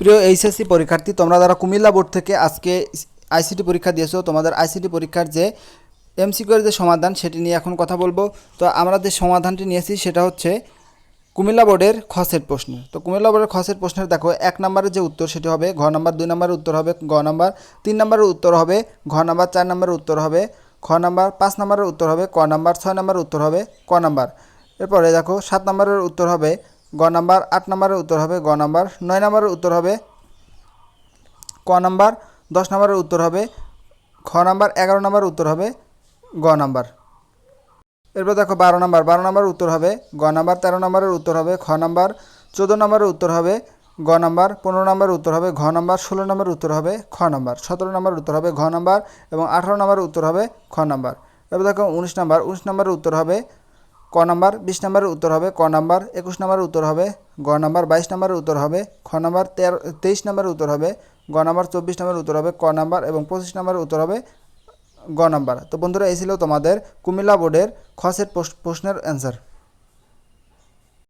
প্রিয় এইচএসসি পরীক্ষার্থী, তোমরা যারা কুমিল্লা বোর্ড থেকে আজকে আইসিটি পরীক্ষা দিয়েছ, তোমাদের আইসিটি পরীক্ষার যে এমসিকিউর যে সমাধান, সেটি নিয়ে এখন কথা বলব। তো আমরা যে সমাধানটি নিয়েছি, সেটা হচ্ছে কুমিল্লা বোর্ডের খসের প্রশ্ন। তো কুমিল্লা বোর্ডের খসের প্রশ্নের দেখো, এক নম্বরের যে উত্তর সেটি হবে ঘ নাম্বার, দুই নম্বরের উত্তর হবে গ নাম্বার, তিন নম্বরের উত্তর হবে ঘ নাম্বার, চার নম্বরের উত্তর হবে খ নাম্বার, পাঁচ নম্বরের উত্তর হবে ক নাম্বার, ছয় নম্বরের উত্তর হবে ক নাম্বার। এরপরে দেখো, সাত নম্বরের উত্তর হবে গ নাম্বার আট নম্বরের উত্তর হবে গ নাম্বার নয় নম্বরের উত্তর হবে ক নাম্বার দশ নম্বরের উত্তর হবে খ নাম্বার এগারো নম্বরের উত্তর হবে গ নাম্বার এরপর দেখো বারো নাম্বার বারো নম্বরের উত্তর হবে গ নাম্বার তেরো নম্বরের উত্তর হবে খ নাম্বার চোদ্দ নম্বরের উত্তর হবে গ নাম্বার পনেরো নম্বরের উত্তর হবে ঘ নাম্বার ষোলো নম্বরের উত্তর হবে খ নাম্বার সতেরো নম্বরের উত্তর হবে ঘ নাম্বার এবং আঠারো নম্বরের উত্তর হবে খ নাম্বার এরপর দেখো উনিশ নাম্বার উনিশ নম্বরের উত্তর হবে ক নাম্বার, বিশ নম্বরের উত্তর হবে ক নাম্বার, একুশ নম্বরের উত্তর হবে গ নাম্বার, বাইশ নম্বরের উত্তর হবে খ নাম্বার, তেরো, তেইশ নম্বরের উত্তর হবে গ নাম্বার, চব্বিশ নম্বরের উত্তর হবে ক নাম্বার এবং পঁচিশ নম্বরের উত্তর হবে গ নাম্বার। তো বন্ধুরা, এই ছিল তোমাদের কুমিল্লা বোর্ডের খসের প্রশ্নের অ্যান্সার